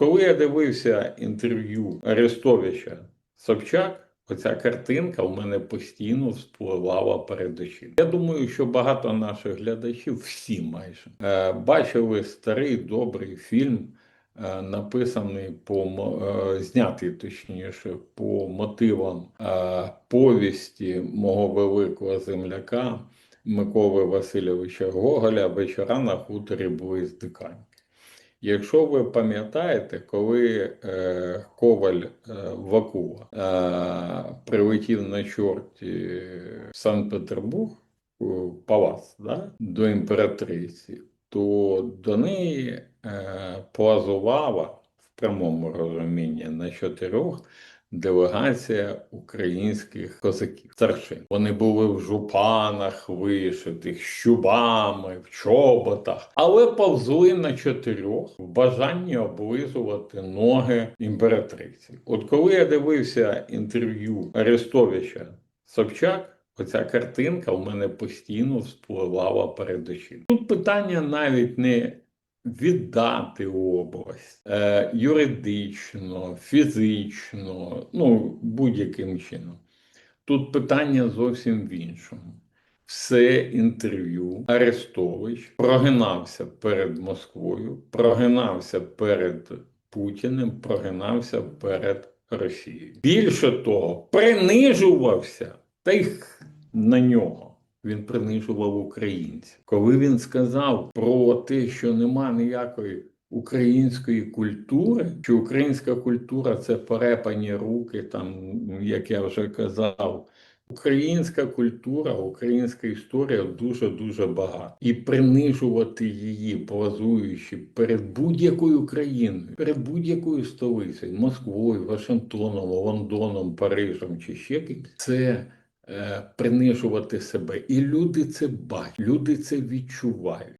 коли я дивився інтерв'ю Арестовича Собчак, оця картинка в мене постійно вспливала перед очима. Я думаю, що багато наших глядачів, всі майже, е, бачили старий добрий фільм, е, написаний по е, знятий точніше по мотивам повісті мого великого земляка Миколи Васильовича Гоголя Вечора на хуторі близ Диканьки. Якщо ви пам'ятаєте, коли е, Коваль е, Вакула е, прилетів на чорті в Санкт-Петербург, у палац да, до імператриці, то до неї е, плазувала в прямому розумінні на чотирьох делегація українських козаків, старшин. Вони були в жупанах вишитих, з чубами, в чоботах, але повзли на чотирьох в бажанні облизувати ноги імператриці. От коли я дивився інтерв'ю Арестовича Собчак. Оця картинка в мене постійно вспливала перед очима. Тут питання навіть не віддати область е, юридично, фізично, ну будь-яким чином. Тут питання зовсім в іншому. Все інтерв'ю Арестович прогинався перед Москвою, прогинався перед Путіним, прогинався перед Росією. Більше того, принижувався та й на нього. Він принижував українців. Коли він сказав про те, що нема ніякої української культури, що українська культура це перепані руки, там, як я вже казав, українська культура, українська історія дуже дуже багата. І принижувати її, плазуючи перед будь-якою країною, перед будь-якою столицею, Москвою, Вашингтоном, Лондоном, Парижем чи ще кимось, це принижувати себе. І люди це бачать, люди це відчувають.